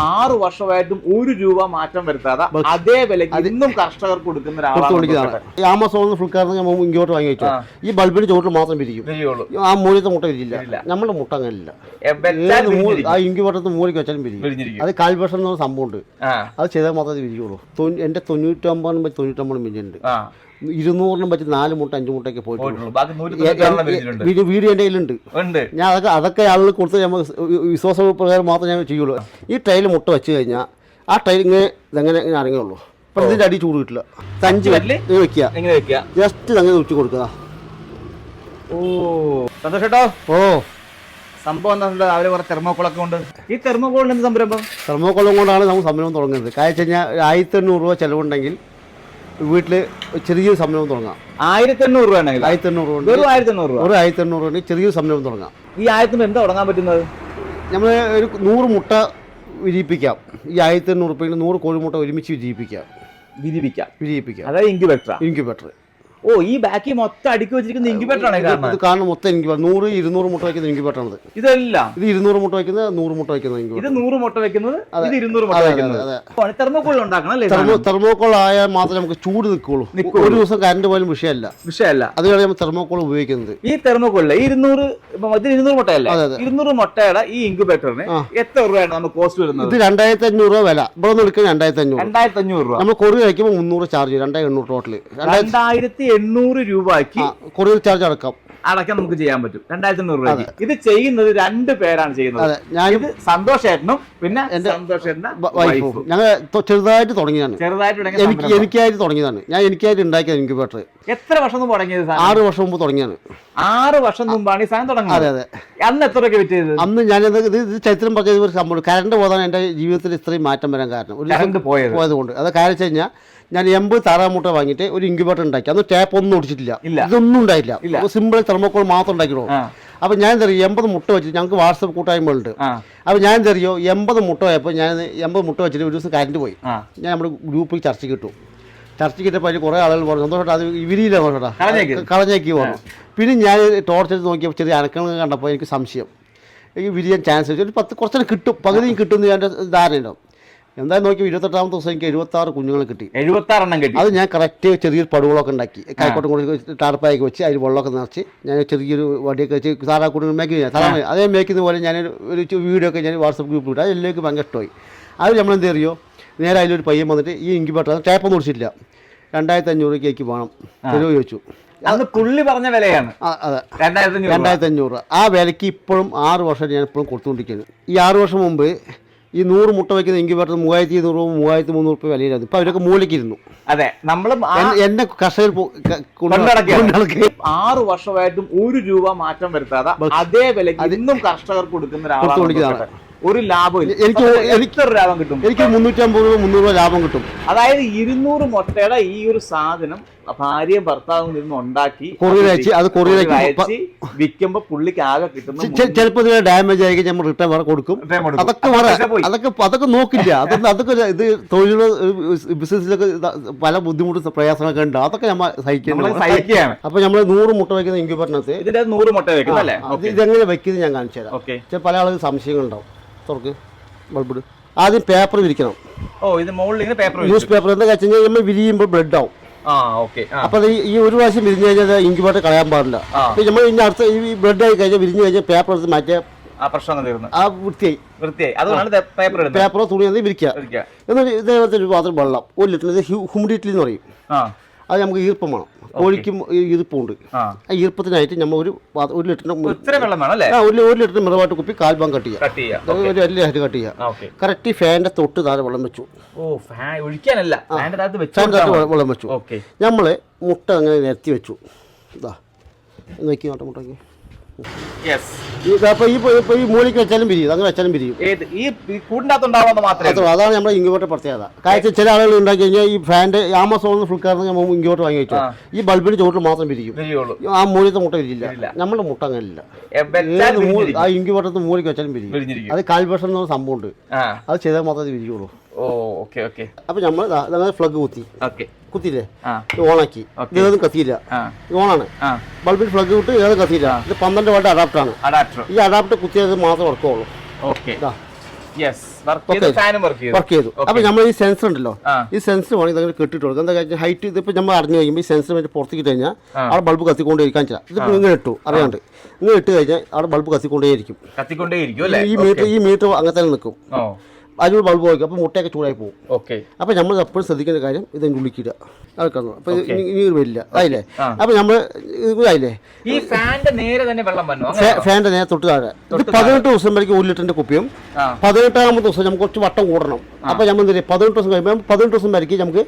ആറ് വർഷമായിട്ടും ഒരു രൂപ മാറ്റം വരുത്താതെ അതേ വിലയ്ക്ക് ഇന്നും കർഷകർക്ക് കൊടുക്കുന്ന ഒരാളാണ് ആമസോൺ ഈ ആമസോണിൽ ഫ്ലിപ്കാർട്ടിൽ ഞാൻ ഇങ്ങോട്ട് വാങ്ങി വെച്ചു. ഈ ബൾബിന് ചോട്ടിൽ മാത്രം പിരിക്കും ആ മൂലത്തെ മുട്ട വിരിയില്ല. നമ്മുടെ മുട്ട അങ്ങനെയില്ല. വിരിഞ്ഞിരിക്കും. ആ ഇൻക്യുബേറ്റർ മൂലയ്ക്ക് വെച്ചാലും വിരിക്കും അത് അത് കാൽവർഷം പറഞ്ഞ സംഭവമുണ്ട്. ഉണ്ട് അത് ചെയ്താൽ മാത്രമേ വിരിക്കുള്ളൂ എന്റെ തൊണ്ണൂ- എന്റെ മില്യൺ ഉണ്ട് തൊണ്ണൂറ്റൊമ്പതും ഇരുന്നൂറിനും പറ്റി നാല് മുട്ട അഞ്ച് മുട്ടയൊക്കെ പോയിട്ടുള്ളൂ. വീഡിയോ എന്റെ കയ്യിലുണ്ട്. ഉണ്ട്. ഞാൻ അതൊക്കെ അതൊക്കെ ആളുകൾ കൊടുത്ത് നമ്മൾ വിശ്വാസ പ്രകാരം മാത്രം ഞാൻ ചെയ്യുള്ളൂ. ഈ ട്രെയിൽ മുട്ട വെച്ച് കഴിഞ്ഞാൽ ആ ടൈൽ ഇങ്ങനെ ഇതെങ്ങനെ ഇങ്ങനെ ഇറങ്ങിയുള്ളൂ അപ്പം ഇതിന്റെ അടി ചൂട് കിട്ടില്ല. തഞ്ച്? വെക്കുക. ജസ്റ്റ് അങ്ങനെ ഉച്ച കൊടുക്കുക. ഓ. സന്തോഷട്ടോ ഓ. സംഭവം എന്താ രാവിലെ കുറെ തെർമോക്കോളൊക്കെ ഉണ്ട് ഈ തെർമോക്കോളിന് എന്ത് സംരംഭം? തെർമോക്കോളും കൊണ്ടാണ് നമ്മൾ സംരംഭം തുടങ്ങുന്നത്. കാര്യം വെച്ച് കഴിഞ്ഞാൽ ആയിരത്തി എണ്ണൂറ് രൂപ ചിലവുണ്ടെങ്കിൽ വീട്ടിൽ ചെറിയൊരു സംരംഭം തുടങ്ങാം. ആയിരത്തി എണ്ണൂറ് രൂപ ആണെങ്കിൽ. ആയിരത്തി എണ്ണൂറ് രൂപ വെറും ആയിരത്തി എണ്ണൂറ് രൂപ? ഒരു ആയിരത്തി എണ്ണൂറ് രൂപ ചെറിയൊരു സംരംഭം തുടങ്ങാം. ഈ ആയിരത്തിന് എന്താ തുടങ്ങാൻ പറ്റുന്നത്? നമ്മൾ ഒരു നൂറ് മുട്ട വിരിയിപ്പിക്കാം. ഈ ആയിരത്തി എണ്ണൂറ് രൂപയിൽ നൂറ് കോഴിമുട്ട ഒരുമിച്ച് വിരിയിപ്പിക്കാം. വിരിയിപ്പിക്കാം. വിരിയിപ്പിക്കാം. അതായത് ഇൻക്യുബേറ്റർ ഇൻക്യുബേറ്റർ ഓ ഈ ബാക്കി മൊത്തം അടുക്കി വെച്ചിരിക്കുന്ന ഇൻക്യുബേറ്റർ ആണ് ഇത് കാരണം. മൊത്തം എനിക്ക് നൂറ് ഇരുന്നൂറ് മുട്ട വയ്ക്കുന്ന ഇൻക്യുബേറ്ററാണിത് ഇതെല്ലാം. ഇത് ഇരുന്നൂറ് മുട്ട വയ്ക്കുന്ന നൂറ് മുട്ട വയ്ക്കുന്ന ഇത് ഇൻക്യുബേറ്റർ നൂറ് മുട്ട വെക്കുന്നത് ഇത് ഇരുന്നൂറ് മുട്ട അതെ, വെക്കുന്നത്. തെർമോക്കോൾ ഉണ്ടാക്കണം അല്ലേ തെർമോക്കോൾ ആയാൽ മാത്രമേ നമുക്ക് ചൂട് നിൽക്കുള്ളൂ. ഒരു ദിവസം കറണ്ട് പോലും വിഷയമല്ല. വിഷയമല്ല. അതുകൊണ്ട് നമ്മൾ തെർമോക്കോൾ ഉപയോഗിക്കുന്നത്. ഈ തെർമോക്കോളിലെ ഇരുന്നൂറ് ഇപ്പൊ ഇത് ഇരുന്നൂറ് മുട്ടയല്ല? അതെ, അതെ. ഇരുന്നൂറ് മുട്ടയുടെ ഈ ഇൻക്യുബേറ്ററിന് എത്ര രൂപയാണ് നമുക്ക് കോസ്റ്റ് വരുന്നത്? ഇത് രണ്ടായിരത്തി അഞ്ഞൂറ് രൂപ വില. ഇവിടെ നിന്ന് എടുക്കുന്നത് രണ്ടായിരത്തി അഞ്ഞൂറ് രണ്ടായിരത്തി അഞ്ഞൂറ് രൂപ. നമ്മൾ കൊറി കഴിക്കുമ്പോൾ മുന്നൂറ് ചാർജ് രണ്ടായിരത്തി എണ്ണൂറ് ടോട്ടൽ രണ്ടായിരത്തി എണ്ണൂറ് രൂപയ്ക്ക് കൊറിയർ ചാർജ് അടക്കം. അടക്കം നമുക്ക് ചെയ്യാൻ പറ്റും. രണ്ടായിരത്തി എണ്ണൂറ് രൂപ ഇത് ചെയ്യുന്നത് രണ്ട് പേരാണ് ചെയ്യുന്നത്. അതെ ഞാൻ സന്തോഷ് ഏട്ടനും പിന്നെ സന്തോഷ് വൈഫും. ഞങ്ങൾ ചെറുതായിട്ട് തുടങ്ങിയതാണ്. ചെറുതായിട്ട് എനിക്ക് എനിക്കായിട്ട് തുടങ്ങിയതാണ്. ഞാൻ എനിക്കായിട്ട് ഉണ്ടാക്കിയ ഇൻക്യുബേറ്റർ എത്ര വർഷം മുമ്പ് തുടങ്ങിയത്? ആറ് വർഷം മുമ്പ് തുടങ്ങിയാണ്. ആറ് വർഷം മുമ്പാണ് ഈ സാധനം അതെ തുടങ്ങുന്നത്? അതെ അന്ന് എത്ര രൂപ വിറ്റത് അന്ന് ഞാൻ ഇത് ചരിത്രം പറഞ്ഞ ഒരു സംഭവം. കറണ്ട് പോകാൻ എന്റെ ജീവിതത്തിൽ ഇത്രയും മാറ്റം വരാൻ കാരണം. ഒരു പോയത് പോയത്. കൊണ്ട് അത് കാര്യം വെച്ച് കഴിഞ്ഞാൽ ഞാൻ എൺപത് താറാമുട്ട വാങ്ങിയിട്ട് ഒരു ഇൻക്യുബേറ്റർ ഉണ്ടാക്കി. അന്ന് ടാപ്പ് ഒന്നും ഓടിച്ചിട്ടില്ല. ഇതൊന്നും ഉണ്ടായില്ല. സിമ്പിൾ തെർമോക്കോൾ മാത്രം ഉണ്ടാക്കിയുള്ളൂ അപ്പൊ അപ്പോൾ ഞാൻ എന്താ പറയുക എൺപത് മുട്ട വെച്ചിട്ട് ഞങ്ങൾക്ക് വാട്സപ്പ് കൂട്ടായ്മകളുണ്ട്. അപ്പൊ അപ്പോൾ ഞാൻ എന്താ അറിയോ എൺപത് മുട്ട പോയപ്പോൾ ഞാൻ എൺപത് മുട്ട വെച്ചിട്ട് ഒരു ദിവസം കറണ്ട് പോയി. ഞാൻ നമ്മുടെ ഗ്രൂപ്പിൽ ചർച്ച കിട്ടും ചർച്ച കിട്ടിയപ്പോൾ അതിൽ കുറേ ആളുകൾ പറഞ്ഞു സന്തോഷമായിട്ട് അത് ഇവരിയില്ല കളഞ്ഞേക്കി. കളഞ്ഞേക്ക്. പോകണം പിന്നെ ഞാൻ ടോർച്ച് എടുത്ത് നോക്കിയപ്പോൾ ചെറിയ അനക്കങ്ങൾ കണ്ടപ്പോൾ എനിക്ക് സംശയം. എനിക്ക് വിരിയാൻ ചാൻസ് വെച്ചു ഒരു പത്ത് കുറച്ചൊക്കെ കിട്ടും. പകുതിയും കിട്ടുമെന്ന് ഞാൻ ധാരണയുണ്ടാവും. എന്തായാലും നോക്കി ഇരുപത്തെട്ടാമത്തെ ദിവസം എനിക്ക് എഴുപത്തി ആറ് കുഞ്ഞുങ്ങൾ കിട്ടി. എഴുപത്തി എണ്ണം കിട്ടി. അത് ഞാൻ കറക്റ്റ് ചെറിയൊരു പടുകളൊക്കെ ഉണ്ടാക്കി. കൈക്കോട്ടം കൂടി ടാർപ്പായൊക്കെ വെച്ച് അതിൽ വെള്ളമൊക്കെ നിറച്ച് ഞാൻ ചെറിയൊരു വടിയൊക്കെ വെച്ച് സാറാ കൂടി മേക്ക് ചെയ്യാം സാധാരണ അതേ മേക്കുന്ന പോലെ ഞാൻ ഒരു വീഡിയോ ഒക്കെ ഞാൻ വാട്സപ്പ് ഗ്രൂപ്പിൽ ഇട്ട്. അത് എല്ലാവർക്കും ഭയങ്കര ഇഷ്ടമായി. അത് നമ്മൾ എന്ത് അറിയോ നേരെ അതിലൊരു പയ്യൻ വന്നിട്ട് ഈ ഇൻക്യുബേറ്റർ ഒന്നും കുടിച്ചിട്ടില്ല രണ്ടായിരത്തി അഞ്ഞൂറ് കേക്ക് വേണം. തരുമോ ചോദിച്ചു. അന്ന് പുള്ളി പറഞ്ഞ വിലയാണ്. രണ്ടായിരത്തി അഞ്ഞൂറ് ആ വിലയ്ക്ക് ഇപ്പോഴും ആറ് വർഷം ഞാൻ ഇപ്പോഴും കൊടുത്തുകൊണ്ടിരിക്കുന്നത് ഈ ആറ് വർഷം മുമ്പ് ഈ നൂറ് മുട്ട വയ്ക്കുന്ന ഇൻക്യുബേറ്റർ മൂവായിരത്തി ഇരുന്നൂറ് രൂപ മൂവായിരത്തി മുന്നൂറ് രൂപ വിലയിലായിരുന്നു. ഇപ്പൊ അവരൊക്കെ മൂലയ്ക്കിരുന്നു. അതെ നമ്മളും എന്നെ കർഷകർ. ആറ് വർഷമായിട്ടും ഒരു രൂപ മാറ്റം വരുത്താതെ അതേ വിലയ്ക്ക് ഇന്നും കർഷകർക്ക് കൊടുക്കുന്ന ഒരാളാണ്. ഒരു ലാഭം എനിക്ക് എനിക്ക് ലാഭം കിട്ടും? എനിക്ക് മുന്നൂറ്റമ്പത് രൂപ മുന്നൂറ് രൂപ ലാഭം കിട്ടും. അതായത് ഇരുന്നൂറ് മുട്ടയുടെ ഈ ഒരു സാധനം ഭാര്യയും ഭർത്താവും നിന്ന് ഉണ്ടാക്കി അത് അയച്ച് വിൽക്കുമ്പോ പുള്ളിക്ക് ആകെ കിട്ടുന്ന ചിലപ്പോൾ ഇതിന് ഡാമേജ് ആയി നമ്മൾ റിട്ടേൺ വേറെ കൊടുക്കും. അതൊക്കെ. അതൊക്കെ അതൊക്കെ നോക്കില്ല. അതൊന്നും അതൊക്കെ ഇത് തൊഴിൽ ബിസിനസ്സിലൊക്കെ പല ബുദ്ധിമുട്ടും പ്രയാസങ്ങളൊക്കെ ഉണ്ട്. അതൊക്കെ നമ്മൾ സഹിക്കുന്നത് സഹിക്കണം അപ്പൊ നമ്മൾ നൂറ് മുട്ട വെക്കുന്ന ഇൻക്യൂബറിനകത്ത് ഇതിന്റെ നൂറ് മുട്ട അത് ഇതെങ്ങനെ വെക്കുന്നത് ഞാൻ കാണിച്ചു തരാം. പല ആളുകൾ സംശയങ്ങളുണ്ടാവും തുറക്ക്. ബൾബിട്. ആദ്യം പേപ്പർ വിരിക്കണം. ഓ ഇത് മുകളിൽ പേപ്പർ ന്യൂസ് പേപ്പർ എന്താ വെച്ച് കഴിഞ്ഞാൽ നമ്മൾ വിരിയുമ്പോൾ ബ്ലഡ് ആവും. അപ്പോൾ ഈ ഒരു പ്രാവശ്യം വിരിഞ്ഞു കഴിഞ്ഞാൽ ഇൻക്യുബേറ്റർ കളയാൻ പാടില്ല. നമ്മൾ ഇനി അടുത്ത ഈ ബ്ലഡ് ആയി കഴിഞ്ഞാൽ വിരിഞ്ഞു കഴിഞ്ഞാൽ പേപ്പർ എടുത്ത് മാറ്റിയ ആ പ്രശ്നം തീർന്നു. ആ വൃത്തിയായി. വൃത്തിയായി. അതുകൊണ്ടാണ് പേപ്പർ പേപ്പറോ തുണി വിരിക്കുക. എന്നിട്ട് ഇതേപോലത്തെ ഒരു പാത്രം വെള്ളം. ഒരു ലിറ്റർ ഹ്യൂമിഡിറ്റി എന്ന് പറയും. അത് നമുക്ക് ഈർപ്പം വേണം. കോഴിക്കും ഈർപ്പമുണ്ട് ആ. ഈർപ്പത്തിനായിട്ട് നമ്മൾ ഒരു ഒരു ലിറ്ററിന് ഒരു ഒരു ലിറ്ററിന് മിതമായിട്ട് കുപ്പി കാൽഭാഗം കട്ട് ചെയ്യാം. ഒരു വലിയ ഹരി കട്ട് ചെയ്യാം. കറക്റ്റ് ഫാനിന്റെ തൊട്ട് താഴെ വെള്ളം വെച്ചു. ഒഴിക്കാനല്ല. വെള്ളം- വെച്ചു. നമ്മൾ നമ്മൾ മുട്ട അങ്ങനെ നിരത്തി വെച്ചു. ഇതാ നോക്കി നോട്ടെ മുട്ടയ്ക്ക്. യെസ് അപ്പോൾ ഈ ഇപ്പോൾ ഈ മൂലയ്ക്ക് വെച്ചാലും പിരിയും. അങ്ങനെ വെച്ചാലും പിരിയും. ഈ ഈ കൂടിന്റെ അകത്ത് ഉണ്ടാവുന്ന മാത്രമേ അതാണ് നമ്മുടെ ഇങ്ങോട്ട് പ്രത്യേകത. കാഴ്ച ചില ആളുകൾ ഉണ്ടാക്കി കഴിഞ്ഞാൽ ഈ ഫാന്റെ ആമസോണിൽ ഫ്ലിപ്കാർട്ടിൽ നമ്മൾ ഇങ്ങോട്ട് വാങ്ങി വെച്ചു. ഈ ബൾബിന് ചോട്ടിൽ മാത്രം പിരിക്കും ആ മൂലത്തെ മുട്ട വിരിയില്ല. നമ്മുടെ മുട്ട അങ്ങനെയില്ല. വിരിഞ്ഞിരിക്കും. ആ ഇങ്ങോട്ടത്ത് മൂലിക്ക് വെച്ചാലും പിരിക്കും അത് കാൽപക്ഷം സംഭവം സംഭവമുണ്ട്. ആ. അത് ചെയ്താൽ മാത്രമേ വിരിയുള്ളൂ ഓ ഓക്കെ ഓക്കെ. അപ്പോൾ നമ്മൾ ഫ്ലഗ് കുത്തി. ഓക്കെ. കുത്തിയില്ലേ? ആ. ഓണാക്കി. ഏതും കത്തിയില്ല. ആ. ഓണാണ്. ആ. ബൾബിൽ ഫ്ലഗ് വിട്ട് ഏതും കത്തിയില്ല. ഇത് പന്ത്രണ്ട് വാട്ട് അഡാപ്റ്ററാണ്. അഡാപ്റ്റർ. ഈ അഡാപ്റ്റർ കുത്തിയത് മാത്രം വർക്കുള്ളൂ ഓക്കെ. വർക്ക് ചെയ്ത് അപ്പൊ നമ്മൾ ഈ സെൻസർ ഉണ്ടല്ലോ? ഈ സെൻസർ വേണമെങ്കിൽ അങ്ങനെ കെട്ടിട്ട് കൊടുക്കും എന്താ ഹൈറ്റ് ഇതിപ്പോ നമ്മൾ അറിഞ്ഞു കഴിയുമ്പോൾ ഈ സെൻസർ വെച്ച് പുറത്തേക്ക് കഴിഞ്ഞാൽ ആ. അവിടെ ബൾബ് കത്തിക്കൊണ്ടേയിരിക്കാൻ ചില ഇതിപ്പോ ഇങ്ങനെ ഇട്ടു അറിയാണ്ട്. ഇങ്ങനെ ഇട്ട് കഴിഞ്ഞാൽ അവിടെ ബൾബ് കത്തിക്കൊണ്ടേയിരിക്കും. കത്തിക്കൊണ്ടേ ഇരിക്കും അല്ലേ? ഈ മീറ്റർ ഈ മീറ്റർ അങ്ങനെ തന്നെ നിൽക്കും. അതിനോട് ബൾബ് വയ്ക്കും അപ്പോൾ മുട്ടയൊക്കെ ചൂടായി പോകും. ഓക്കെ. അപ്പോൾ നമ്മൾ എപ്പോഴും ശ്രദ്ധിക്കേണ്ട കാര്യം ഇത് ഉള്ളിക്കിടുക അതൊക്കെ അപ്പോൾ. ഇനി വരില്ല. ആ. അപ്പോൾ നമ്മൾ ഇതായില്ലേ? ഈ ഫാന്റെ നേരെ തന്നെ വെള്ളം അങ്ങനെ നേരെ തൊട്ട് താഴെ. ഇത് പതിനെട്ട് ദിവസം വരയ്ക്കും ഒരു ലിറ്ററിന്റെ കുപ്പിയും പതിനെട്ടാമത്തെ ദിവസം നമുക്ക് കുറച്ച് വട്ടം കൂടണം. അപ്പോൾ നമ്മൾ എന്ത് പതിനെട്ട് ദിവസം കഴിയുമ്പോൾ പതിനെട്ട് ദിവസം വരയ്ക്ക് നമുക്ക്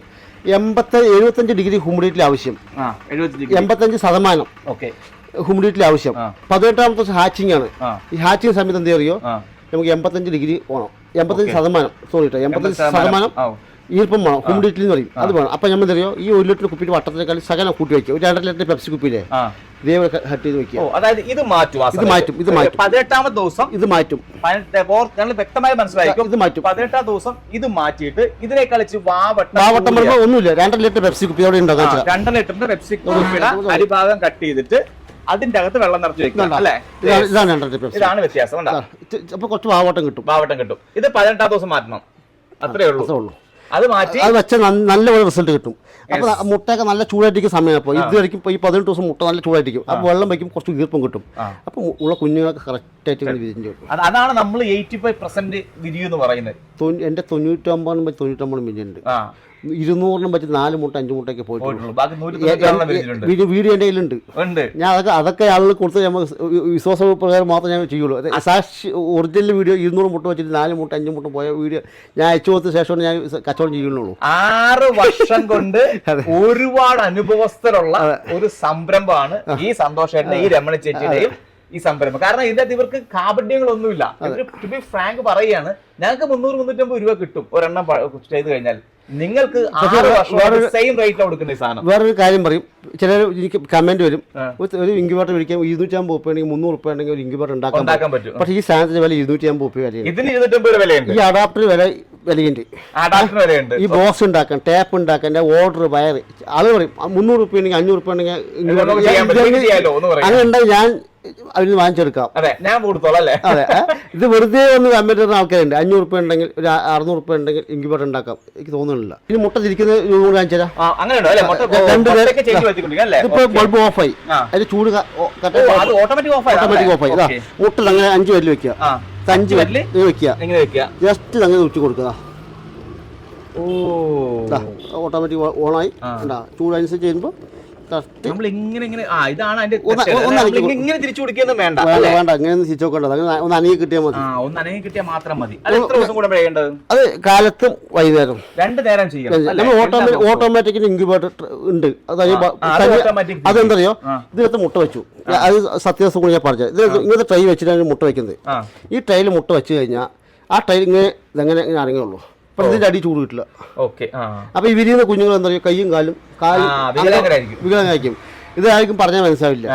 എൺപത്തി എഴുപത്തഞ്ച് ഡിഗ്രി ഹ്യൂമിഡിറ്റിയിൽ ആവശ്യം. എൺപത്തഞ്ച് ശതമാനം ഓക്കെ. ഹ്യൂമിഡിറ്റിയിൽ ആവശ്യം. പതിനെട്ടാമത്തെ ദിവസം ഹാച്ചിങ് ആണ് ഈ ഹാച്ചിങ് സമയത്ത് എന്ത് അറിയോ? നമുക്ക് എൺപത്തഞ്ച് ഡിഗ്രി വേണം എൺപത്തഞ്ച് ശതമാനം. സോറി കേട്ടോ എൺപത്തഞ്ച് ശതമാനം. ഈർപ്പം വേണം. ഹ്യൂമിഡിറ്റി എന്ന് പറയും. അത് വേണം. അപ്പം നമ്മൾ അറിയോ ഈ ഒരു ലിറ്റർ കുപ്പിയുടെ വട്ടത്തിനേക്കാൾ സകലം കൂട്ടി വയ്ക്കുക. ഒരു രണ്ടര ലിറ്റർ പെപ്സി കുപ്പിയിലെ ഇതേപോലെ ഹട്ട് ചെയ്ത് വെക്കുക അതായത് ഇത് മാറ്റും ഇത് മാറ്റും, ഇത് മാറ്റും. പതിനെട്ടാമത്തെ ദിവസം ഇത് മാറ്റും. ഞങ്ങൾ വ്യക്തമായി മനസ്സിലായിരിക്കും. ഇത് മാറ്റും. പതിനെട്ടാം ദിവസം ഇത് മാറ്റിയിട്ട് ഇതിനെ കളിച്ച് വാവട്ടം വരുമ്പോൾ ഒന്നുമില്ല. രണ്ടര ലിറ്റർ പെപ്സി കുപ്പി അവിടെ ഉണ്ടാകാൻ ആ, രണ്ടര ലിറ്ററിന്റെ പെപ്സി കുപ്പിയുടെ അരിഭാഗം കട്ട് ചെയ്തിട്ട് അതിന്റെ അകത്ത് വെള്ളം നിറച്ച് വെക്കുന്നുണ്ട് അല്ലേ? ഇതാണ് വ്യത്യാസം? അപ്പോൾ കുറച്ച് പാവട്ടം കിട്ടും. വാവട്ടം കിട്ടും. ഇത് പതിനെട്ടാം ദിവസം മാറ്റണം. അത്രേ ഉള്ളൂ. അത് മാറ്റി അത് വെച്ചാൽ നന്ന- നല്ല പോലെ റിസൾട്ട് കിട്ടും അപ്പോൾ മുട്ടയൊക്കെ നല്ല ചൂടായിട്ടിരിക്കും സമയം അപ്പോൾ ഇത് വരയ്ക്കും ഈ പതിനെട്ട് ദിവസം മുട്ട നല്ല ചൂടായിരിക്കും അപ്പോൾ വെള്ളം വയ്ക്കും കുറച്ച് ഈർപ്പം കിട്ടും. അപ്പൊ അപ്പോൾ ഉള്ള കുഞ്ഞുങ്ങൾക്ക് കറക്റ്റായിട്ട് ആയിട്ട് വിരിഞ്ഞു കിട്ടും. അതാണ് നമ്മൾ എയ്റ്റി ഫൈവ് പെർസെന്റ് വിരിയെന്ന് പറയുന്നത്. എന്റെ എന്റെ തൊണ്ണൂറ്റൊമ്പതും വിരിഞ്ഞിട്ടുണ്ട്. ആ. ഇരുന്നൂറിനും പറ്റി നാല് മുട്ട അഞ്ച് മുട്ടയൊക്കെ പോയിട്ടുള്ളൂ. വീഡിയോ എന്റെ കയ്യിലുണ്ട്. ഞാൻ അതൊക്കെ അതൊക്കെ ആളുകൾ കൊടുത്ത് നമ്മൾ വിശ്വാസ പ്രകാരം മാത്രം ഞാൻ ചെയ്യുള്ളൂ. അത്. സാക്ഷി ഒറിജിനൽ വീഡിയോ ഇരുന്നൂറ് മുട്ട വെച്ചിട്ട് നാല് മുട്ട അഞ്ച് മുട്ട പോയ വീഡിയോ ഞാൻ അയച്ചു കൊടുത്ത ശേഷമാണ് ഞാൻ കച്ചവടം ചെയ്യുന്നുള്ളൂ. ആറ് വർഷം കൊണ്ട് ഒരുപാട് അനുഭവസ്ഥരുള്ള ഒരു സംരംഭമാണ് ഈ സന്തോഷം ഈ രമണ ചേച്ചിയുടെയും ഈ സംരംഭം. കാരണം ഇതിന്റെ അകത്ത് ഇവർക്ക് കാപട്യങ്ങളൊന്നുമില്ല. ടു ബി ഫ്രാങ്ക് പറയുകയാണ് ഞങ്ങൾക്ക് മുന്നൂറ് മുന്നൂറ്റമ്പത് രൂപ കിട്ടും ഒരെണ്ണം ചെയ്ത് കഴിഞ്ഞാൽ. നിങ്ങൾക്ക് സെയിം റേറ്റിലാണ് കൊടുക്കുന്ന സാധനം. വേറൊരു കാര്യം പറയും. ചിലർ എനിക്ക് കമന്റ് വരും. ഒരു- ഇൻക്യുബേറ്റർ മേടിക്കാൻ ഇരുന്നൂറ്റമ്പത് ഉപ്പ് ഉണ്ടെങ്കിൽ മുന്നൂറ് ഉപ്പ് ഉണ്ടെങ്കിൽ ഒരു ഇൻക്യുബേറ്റർ ഉണ്ടാക്കാൻ പറ്റും. പക്ഷേ ഈ സാധനത്തിന്റെ വില ഇരുന്നൂറ്റി അമ്പത് ഉപ്പ് വിലയാണ് ഇതിന് ഇരുന്നൂറ്റമ്പത് വിലയുണ്ട്. ഈ അഡാപ്റ്റർ വില വിലയുണ്ട്. ഈ ബോക്സ് ഉണ്ടാക്കാൻ ടാപ്പ് ഉണ്ടാക്കാൻ ഓർഡർ വയറ് അത് പറയും. മുന്നൂറ് ഉപ്പ് ഉണ്ടെങ്കിൽ അഞ്ഞൂറ് ഉപ്പ് ഉണ്ടെങ്കിൽ അങ്ങനെ ഉണ്ടെങ്കിൽ ഞാൻ നിന്ന് വാങ്ങിച്ചെടുക്കാം. അതെ ഞാൻ കൊടുത്തോളാം അല്ലേ? അതെ ഇത് വെറുതെ ഒന്ന് തരുന്ന ആൾക്കാരുണ്ട്. അഞ്ഞൂറ് ഉപ്പ് ഉണ്ടെങ്കിൽ ഒരു അറുന്നൂറ് ഉപ്പ് ഉണ്ടെങ്കിൽ ഇൻക്യുബേറ്റർ ഉണ്ടാക്കാം. എനിക്ക് തോന്നുന്നില്ല. ഇനി മുട്ട തിരിക്കുന്ന രൂപ കൂടി കാണിച്ചു തരാം. അല്ലേ മുട്ട രണ്ട് പേര് മുട്ടയ്ക്ക് ചേഞ്ച് വരുത്തിക്കൊണ്ടിരിക്കും അല്ലേ? ഇതിപ്പോ ബൾബ് ഓഫായി. അതിന്റെ ചൂട് ഓട്ടോമാറ്റിക് ഓഫ് ഓട്ടോമാറ്റിക് ഓഫായി ഇതാ അങ്ങനെ അഞ്ച് വരൽ വെക്കുക. അഞ്ചു? വരൽ വെക്കുക. ജസ്റ്റ് അങ്ങനെ ഉച്ച കൊടുക്കുക. ഓ. ഓട്ടോമാറ്റിക് ഓണായി. ചൂട് അനുസരിച്ച് ചെയ്യുമ്പോൾ നമ്മൾ ഇങ്ങനെ ഇങ്ങനെ ആ ഇതാണ് അതിന്റെ ഇങ്ങനെ- തിരിച്ചു വേണ്ട വേണ്ട വേണ്ട അങ്ങനെ നോക്കേണ്ടത് അങ്ങനെ ഒന്ന് അനങ്ങി കിട്ടിയാൽ മതി. ആ ഒന്ന് അനങ്ങി കിട്ടിയാൽ മാത്രം മതി. അത് എത്ര ദിവസം കൂടെ വേണ്ടത്? അത് കാലത്തും വൈകുന്നേരം രണ്ട് നേരം ചെയ്യണം ഓട്ടോമാറ്റിക് ഓട്ടോമാറ്റിക്കിന് ഇൻക്യുബേറ്റർ ഉണ്ട്. അതായത് അതെന്തറിയോ? ഇതിനകത്ത് മുട്ട വെച്ചു. അത് സത്യദാസം കൂടി ഞാൻ പറഞ്ഞത് ഇത് ഇങ്ങനത്തെ ട്രൈ വെച്ചിട്ടാണ് മുട്ട വെക്കുന്നത്. ഈ ട്രൈയിൽ മുട്ട വെച്ച് കഴിഞ്ഞാൽ ആ ട്രൈ ഇങ്ങനെ ഇതെങ്ങനെ ഇങ്ങനെ ഇറങ്ങിയുള്ളൂ ഇതിന്റെ അടി ചൂട് കിട്ടില്ല. ഓക്കെ അപ്പൊ ഈ വിരിയുന്ന കുഞ്ഞുങ്ങൾ എന്താ പറയുക? കൈയും കാലും കാലും. വികലാംഗായിരിക്കും ഇത് ആർക്കും പറഞ്ഞാൽ മനസ്സിലാവില്ല.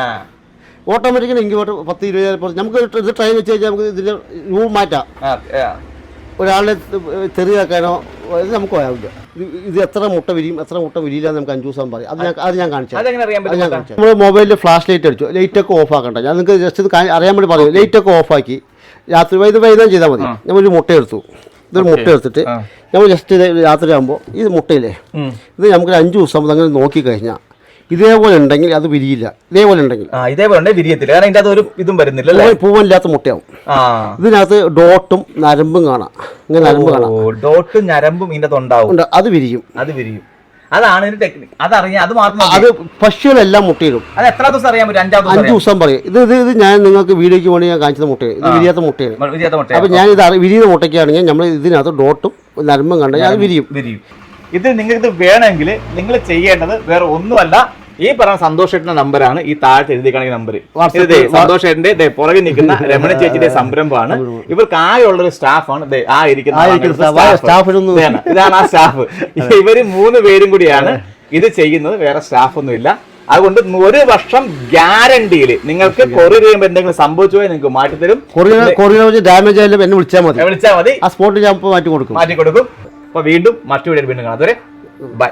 ഓട്ടോമാറ്റിക്കലി ഇങ്ങോട്ട് പത്ത് ഇരുപതിനായിരം പുറത്ത് നമുക്ക് ഇത് ട്രെയിൻ വെച്ച് കഴിഞ്ഞാൽ നമുക്ക് ഇതിന്റെ രൂപം മാറ്റാം. ഒരാളെ തെറിയാക്കാനോ ഇത് നമുക്ക് ആവില്ല. ഇത് എത്ര മുട്ട വിരിയും എത്ര മുട്ട വിരിയില്ല നമുക്ക് അഞ്ചു ദിവസം പറയും. അത് ഞാൻ അത് ഞാൻ കാണിച്ചു നമ്മൾ മൊബൈലിൽ ഫ്ലാഷ് ലൈറ്റ് അടിച്ചു. ലൈറ്റ് ഒക്കെ ഓഫ് ആക്കണ്ട. ഞാൻ നിങ്ങൾക്ക് ജസ്റ്റ് അറിയാൻ വേണ്ടി പറയും. ലൈറ്റ് ഒക്കെ ഓഫ് ആക്കി രാത്രി വൈകുന്നേരം ചെയ്താൽ മതി. ഒരു മുട്ട എടുത്തു. ഇതൊരു മുട്ട എടുത്തിട്ട്. നമ്മൾ ജസ്റ്റ് ഇത് രാത്രി ആകുമ്പോൾ ഇത് മുട്ടയില്ലേ. ഇത് നമുക്ക് അഞ്ച് ദിവസം അങ്ങനെ നോക്കിക്കഴിഞ്ഞാൽ ഇതേപോലെ ഉണ്ടെങ്കിൽ അത് വിരിയില്ല. ഇതേപോലെ ഉണ്ടെങ്കിൽ. പൂവല്ലാത്ത ഇതേപോലെ വിരിയത്തില്ല. കാരണം ഒരു ഇതും വരുന്നില്ല മുട്ടയാവും. ഇതിനകത്ത് ഡോട്ടും നരമ്പും കാണാം. ഇങ്ങനെ നരമ്പ് കാണാം. ഡോട്ടും നരമ്പും ഉണ്ടാവും. ഉണ്ട്. അത് വിരിയും. അത് വിരിയും. അതാണ് ഇതിന്റെ ടെക്നിക് അതറിയാം അത് മാത്രം അത് പശുവിനെല്ലാം മുട്ടയിടും. അത് എത്ര ദിവസം അറിയാൻ പറ്റും? അഞ്ചാം ദിവസം അഞ്ച് ദിവസം പറയും. ഇത് ഇത് ഇത് ഞാൻ നിങ്ങൾക്ക് വീഡിയോയ്ക്ക് വേണ്ടി ഞാൻ കാണിച്ചത് മുട്ടയാണ്. ഇത് വിരിയാത്ത മുട്ടയാണ്. വിരിയാത്ത മുട്ട അപ്പം ഞാൻ ഇത് അറി- വിരിയുന്ന മുട്ടയ്ക്കാണെങ്കിൽ നമ്മൾ ഇതിനകത്ത് ഡോട്ടും നരമ്പും കണ്ടെങ്കിൽ അത് വിരിയും. വിരിയും. ഇത് നിങ്ങൾക്ക് ഇത് വേണമെങ്കിൽ നിങ്ങൾ ചെയ്യേണ്ടത് വേറെ ഒന്നുമല്ല. ഈ പറഞ്ഞ സന്തോഷ് ഏട്ടന്റെ നമ്പറാണ് ഈ താഴത്തെ എഴുതി കാണിക്കുന്ന നമ്പർ. സന്തോഷ് ഏട്ടന്റെ പുറകിൽ നിൽക്കുന്ന രമണ ചേച്ചിയുടെ സംരംഭമാണ്. ഇവർക്ക് ഉള്ള ഒരു സ്റ്റാഫാണ് ആ ഇരിക്കുന്ന. സ്റ്റാഫിനൊന്നും ഇതാണ് ആ സ്റ്റാഫ്. ഇവർ മൂന്ന് പേരും കൂടിയാണ് ഇത് ചെയ്യുന്നത്. വേറെ സ്റ്റാഫ് ഒന്നുമില്ല അതുകൊണ്ട് ഒരു വർഷം ഗ്യാരണ്ടിയിൽ നിങ്ങൾക്ക് കൊറിയർ ചെയ്യുമ്പോൾ എന്തെങ്കിലും സംഭവിച്ചു നിങ്ങൾക്ക് മാറ്റിത്തരും കൊറിയർ വെച്ച് ഡാമേജ് ആയാലും എന്നെ വിളിച്ചാൽ മതി. വിളിച്ചാൽ മതി. ആ സ്പോട്ടിൽ ഞാൻ മാറ്റി കൊടുക്കും. മാറ്റി കൊടുക്കും. അപ്പൊ വീണ്ടും മറ്റു വീഡിയോ വീണ്ടും കാണാം. അതുവരെ ബൈ.